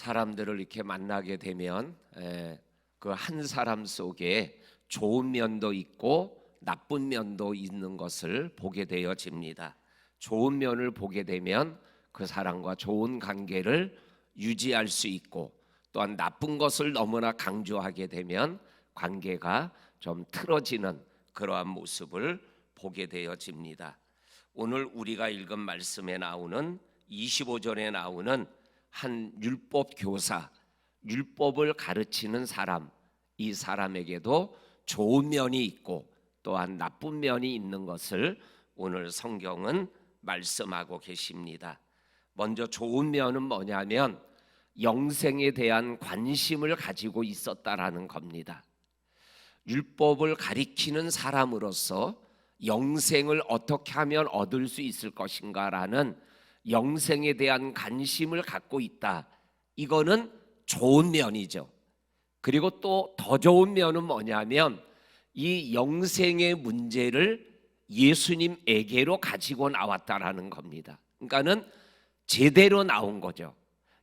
사람들을 이렇게 만나게 되면 그 한 사람 속에 좋은 면도 있고 나쁜 면도 있는 것을 보게 되어집니다. 좋은 면을 보게 되면 그 사람과 좋은 관계를 유지할 수 있고 또한 나쁜 것을 너무나 강조하게 되면 관계가 좀 틀어지는 그러한 모습을 보게 되어집니다. 오늘 우리가 읽은 말씀에 나오는 25절에 나오는 한 율법 교사, 율법을 가르치는 사람, 이 사람에게도 좋은 면이 있고 또한 나쁜 면이 있는 것을 오늘 성경은 말씀하고 계십니다. 먼저 좋은 면은 뭐냐면 영생에 대한 관심을 가지고 있었다라는 겁니다. 율법을 가리키는 사람으로서 영생을 어떻게 하면 얻을 수 있을 것인가라는 영생에 대한 관심을 갖고 있다. 이거는 좋은 면이죠. 그리고 또 더 좋은 면은 뭐냐면 이 영생의 문제를 예수님에게로 가지고 나왔다라는 겁니다. 그러니까는 제대로 나온 거죠.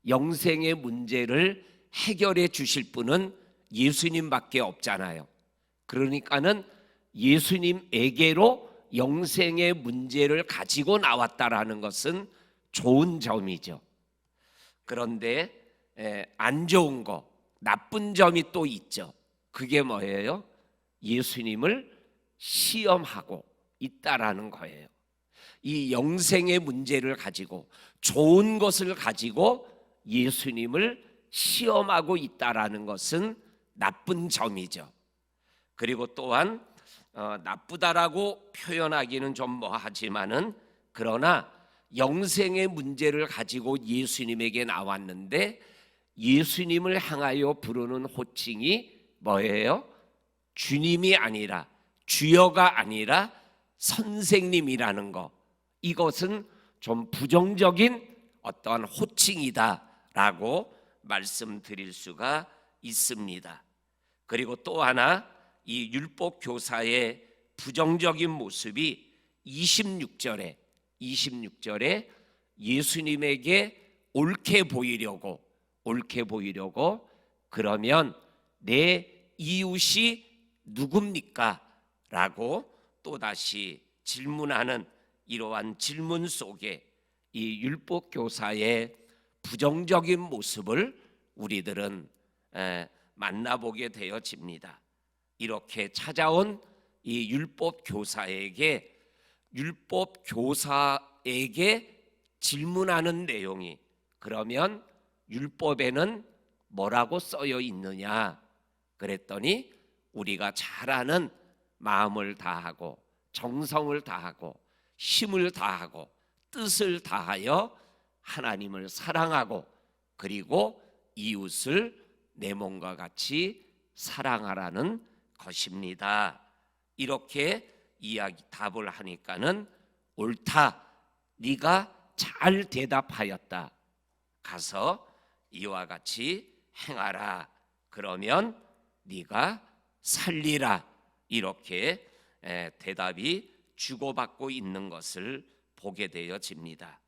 영생의 문제를 해결해 주실 분은 예수님밖에 없잖아요. 그러니까는 예수님에게로 영생의 문제를 가지고 나왔다라는 것은 좋은 점이죠. 그런데 안 좋은 거, 나쁜 점이 또 있죠. 그게 뭐예요? 예수님을 시험하고 있다라는 거예요. 이 영생의 문제를 가지고 좋은 것을 가지고 예수님을 시험하고 있다라는 것은 나쁜 점이죠. 그리고 또한 어, 나쁘다라고 표현하기는 좀 뭐하지만은 그러나 영생의 문제를 가지고 예수님에게 나왔는데 예수님을 향하여 부르는 호칭이 뭐예요? 주님이 아니라 주여가 아니라 선생님이라는 거. 이것은 좀 부정적인 어떠한 호칭이다라고 말씀드릴 수가 있습니다. 그리고 또 하나 이 율법 교사의 부정적인 모습이 26절에 26절에 예수님에게 옳게 보이려고 옳게 보이려고 그러면 내 이웃이 누굽니까? 라고 또다시 질문하는 이러한 질문 속에 이 율법 교사의 부정적인 모습을 우리들은 만나보게 되어집니다. 이렇게 찾아온 이 율법 교사에게 율법 교사에게 질문하는 내용이 그러면 율법에는 뭐라고 써여 있느냐 그랬더니 우리가 잘 아는 마음을 다하고 정성을 다하고 힘을 다하고 뜻을 다하여 하나님을 사랑하고 그리고 이웃을 내 몸과 같이 사랑하라는 것입니다. 이렇게 이야기 답을 하니까는 옳다. 네가 잘 대답하였다. 가서 이와 같이 행하라. 그러면 네가 살리라. 이렇게 대답이 주고받고 있는 것을 보게 되어집니다.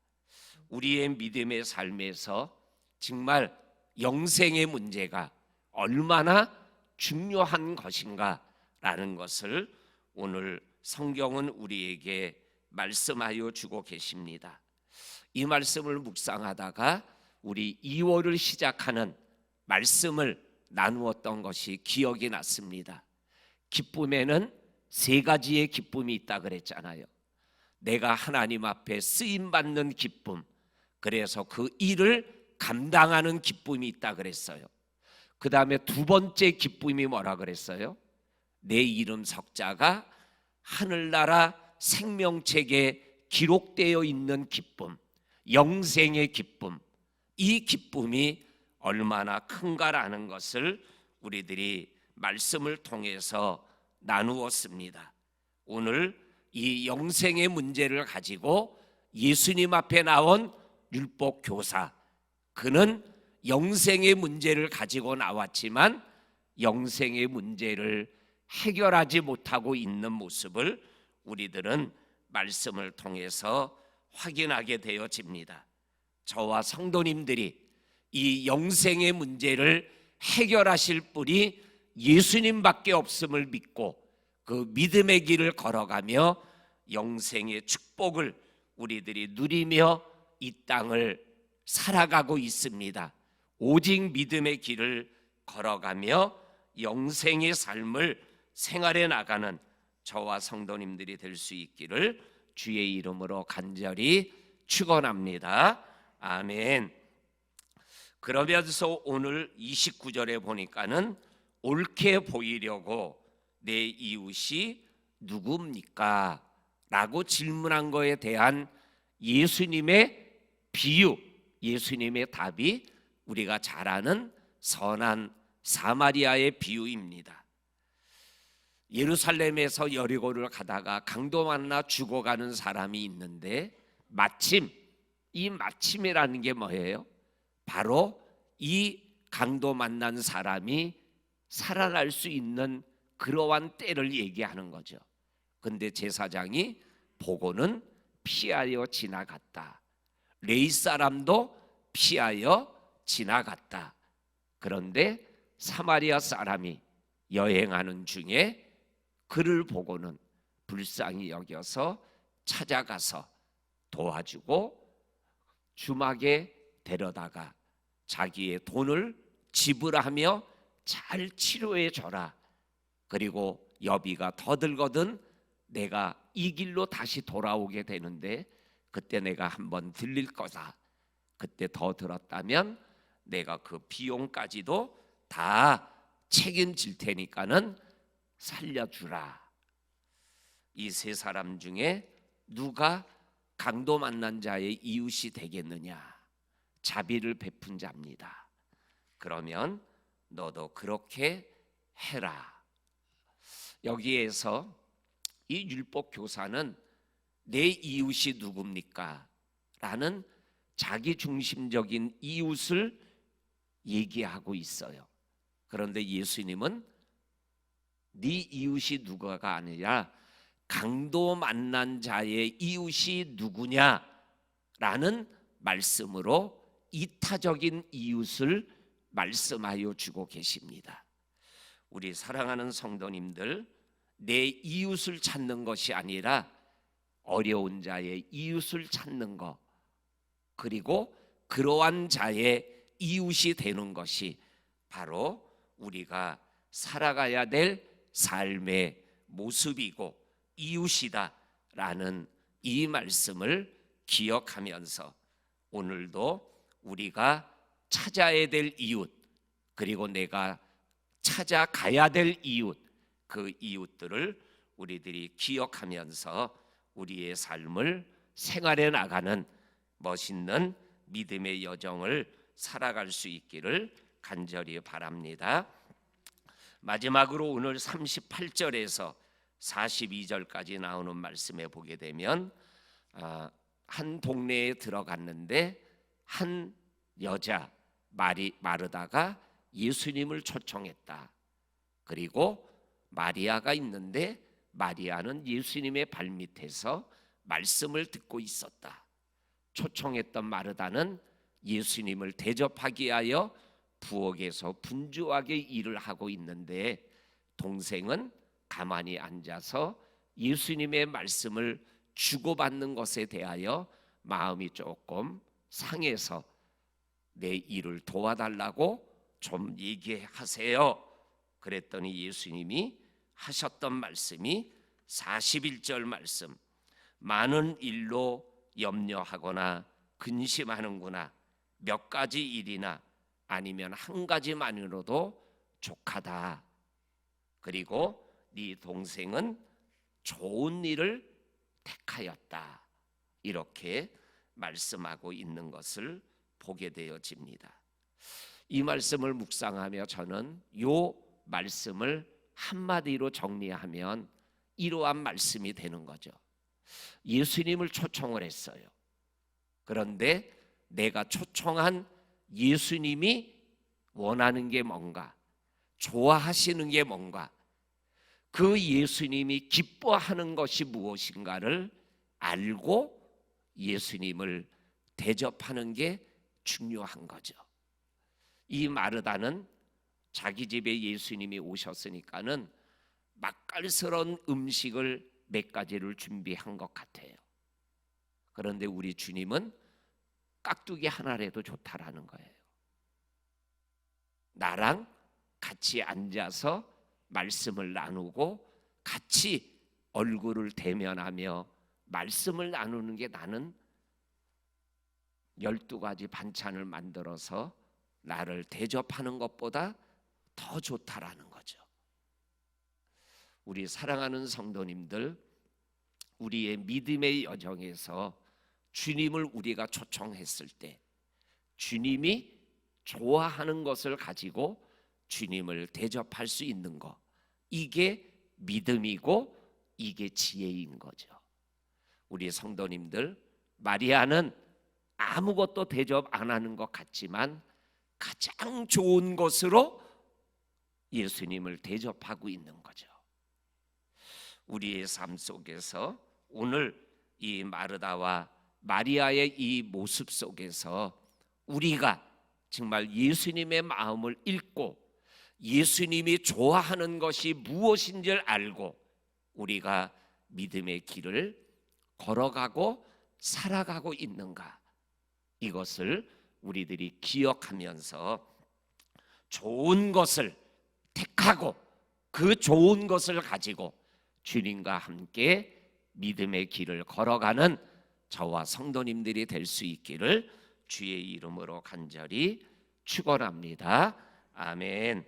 우리의 믿음의 삶에서 정말 영생의 문제가 얼마나 중요한 것인가라는 것을 오늘 성경은 우리에게 말씀하여 주고 계십니다. 이 말씀을 묵상하다가 우리 2월을 시작하는 말씀을 나누었던 것이 기억이 났습니다. 기쁨에는 세 가지의 기쁨이 있다 그랬잖아요. 내가 하나님 앞에 쓰임 받는 기쁨. 그래서 그 일을 감당하는 기쁨이 있다 그랬어요. 그 다음에 두 번째 기쁨이 뭐라 그랬어요? 내 이름 석자가 하늘나라 생명책에 기록되어 있는 기쁨, 영생의 기쁨. 이 기쁨이 얼마나 큰가라는 것을 우리들이 말씀을 통해서 나누었습니다. 오늘 이 영생의 문제를 가지고 예수님 앞에 나온 율법 교사 그는 영생의 문제를 가지고 나왔지만 영생의 문제를 해결하지 못하고 있는 모습을 우리들은 말씀을 통해서 확인하게 되어집니다. 저와 성도님들이 이 영생의 문제를 해결하실 분이 예수님밖에 없음을 믿고 그 믿음의 길을 걸어가며 영생의 축복을 우리들이 누리며 이 땅을 살아가고 있습니다. 오직 믿음의 길을 걸어가며 영생의 삶을 생활해 나가는 저와 성도님들이 될 수 있기를 주의 이름으로 간절히 축원합니다. 아멘. 그러면서 오늘 29절에 보니까는 옳게 보이려고 내 이웃이 누굽니까? 라고 질문한 거에 대한 예수님의 비유, 예수님의 답이 우리가 잘 아는 선한 사마리아의 비유입니다. 예루살렘에서 여리고를 가다가 강도 만나 죽어가는 사람이 있는데 마침 이 마침이라는 게 뭐예요? 바로 이 강도 만난 사람이 살아날 수 있는 그러한 때를 얘기하는 거죠. 근데 제사장이 보고는 피하여 지나갔다. 레이 사람도 피하여 지나갔다. 그런데 사마리아 사람이 여행하는 중에 그를 보고는 불쌍히 여겨서 찾아가서 도와주고 주막에 데려다가 자기의 돈을 지불하며 잘 치료해 줘라. 그리고 여비가 더 들거든 내가 이 길로 다시 돌아오게 되는데 그때 내가 한번 들릴 거다. 그때 더 들었다면 내가 그 비용까지도 다 책임질 테니까는 살려주라. 이 세 사람 중에 누가 강도 만난 자의 이웃이 되겠느냐? 자비를 베푼 자입니다. 그러면 너도 그렇게 해라. 여기에서 이 율법 교사는 내 이웃이 누굽니까? 라는 자기 중심적인 이웃을 얘기하고 있어요. 그런데 예수님은 네 이웃이 누가가 아니라 강도 만난 자의 이웃이 누구냐라는 말씀으로 이타적인 이웃을 말씀하여 주고 계십니다. 우리 사랑하는 성도님들 내 이웃을 찾는 것이 아니라 어려운 자의 이웃을 찾는 것 그리고 그러한 자의 이웃이 되는 것이 바로 우리가 살아가야 될 삶의 모습이고 이웃이다라는 이 말씀을 기억하면서 오늘도 우리가 찾아야 될 이웃 그리고 내가 찾아가야 될 이웃 그 이웃들을 우리들이 기억하면서 우리의 삶을 생활해 나가는 멋있는 믿음의 여정을 살아갈 수 있기를 간절히 바랍니다. 마지막으로 오늘 38절에서 42절까지 나오는 말씀에 보게 되면 아, 한 동네에 들어갔는데 한 여자 마리 마르다가 예수님을 초청했다. 그리고 마리아가 있는데 마리아는 예수님의 발밑에서 말씀을 듣고 있었다. 초청했던 마르다는 예수님을 대접하기 위하여 부엌에서 분주하게 일을 하고 있는데 동생은 가만히 앉아서 예수님의 말씀을 주고받는 것에 대하여 마음이 조금 상해서 내 일을 도와달라고 좀 얘기하세요. 그랬더니 예수님이 하셨던 말씀이 41절 말씀. 많은 일로 염려하거나 근심하는구나. 몇 가지 일이나 아니면 한 가지만으로도 족하다. 그리고 네 동생은 좋은 일을 택하였다. 이렇게 말씀하고 있는 것을 보게 되어집니다. 이 말씀을 묵상하며 저는 요 말씀을 한마디로 정리하면 이러한 말씀이 되는 거죠. 예수님을 초청을 했어요. 그런데 내가 초청한 예수님이 원하는 게 뭔가, 좋아하시는 게 뭔가, 그 예수님이 기뻐하는 것이 무엇인가를 알고 예수님을 대접하는 게 중요한 거죠. 이 마르다는 자기 집에 예수님이 오셨으니까는 맛깔스러운 음식을 몇 가지를 준비한 것 같아요. 그런데 우리 주님은 깍두기 하나라도 좋다라는 거예요. 나랑 같이 앉아서 말씀을 나누고 같이 얼굴을 대면하며 말씀을 나누는 게 나는 열두 가지 반찬을 만들어서 나를 대접하는 것보다 더 좋다라는 거죠. 우리 사랑하는 성도님들, 우리의 믿음의 여정에서 주님을 우리가 초청했을 때 주님이 좋아하는 것을 가지고 주님을 대접할 수 있는 것 이게 믿음이고 이게 지혜인 거죠. 우리 성도님들 마리아는 아무것도 대접 안 하는 것 같지만 가장 좋은 것으로 예수님을 대접하고 있는 거죠. 우리의 삶 속에서 오늘 이 마르다와 마리아의 이 모습 속에서 우리가 정말 예수님의 마음을 읽고 예수님이 좋아하는 것이 무엇인지를 알고 우리가 믿음의 길을 걸어가고 살아가고 있는가? 이것을 우리들이 기억하면서 좋은 것을 택하고 그 좋은 것을 가지고 주님과 함께 믿음의 길을 걸어가는 저와 성도님들이 될 수 있기를 주의 이름으로 간절히 축원합니다. 아멘.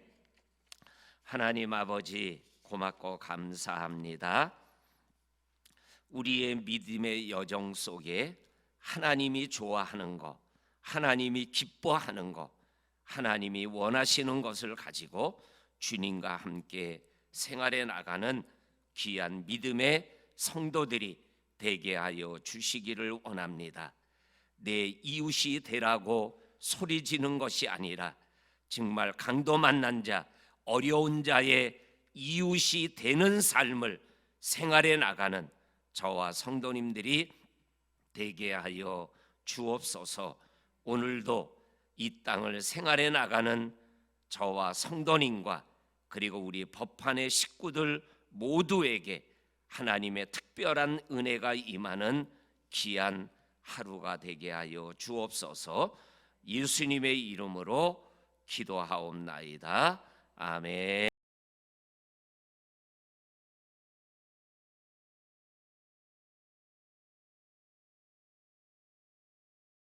하나님 아버지 고맙고 감사합니다. 우리의 믿음의 여정 속에 하나님이 좋아하는 것, 하나님이 기뻐하는 것, 하나님이 원하시는 것을 가지고 주님과 함께 생활해 나가는 귀한 믿음의 성도들이 되게 하여 주시기를 원합니다. 내 이웃이 되라고 소리 지는 것이 아니라 정말 강도 만난 자, 어려운 자의 이웃이 되는 삶을 생활해 나가는 저와 성도님들이 되게 하여 주옵소서. 오늘도 이 땅을 생활해 나가는 저와 성도님과 그리고 우리 법판의 식구들 모두에게 하나님의 특별한 은혜가 임하는 귀한 하루가 되게 하여 주옵소서. 예수님의 이름으로 기도하옵나이다. 아멘.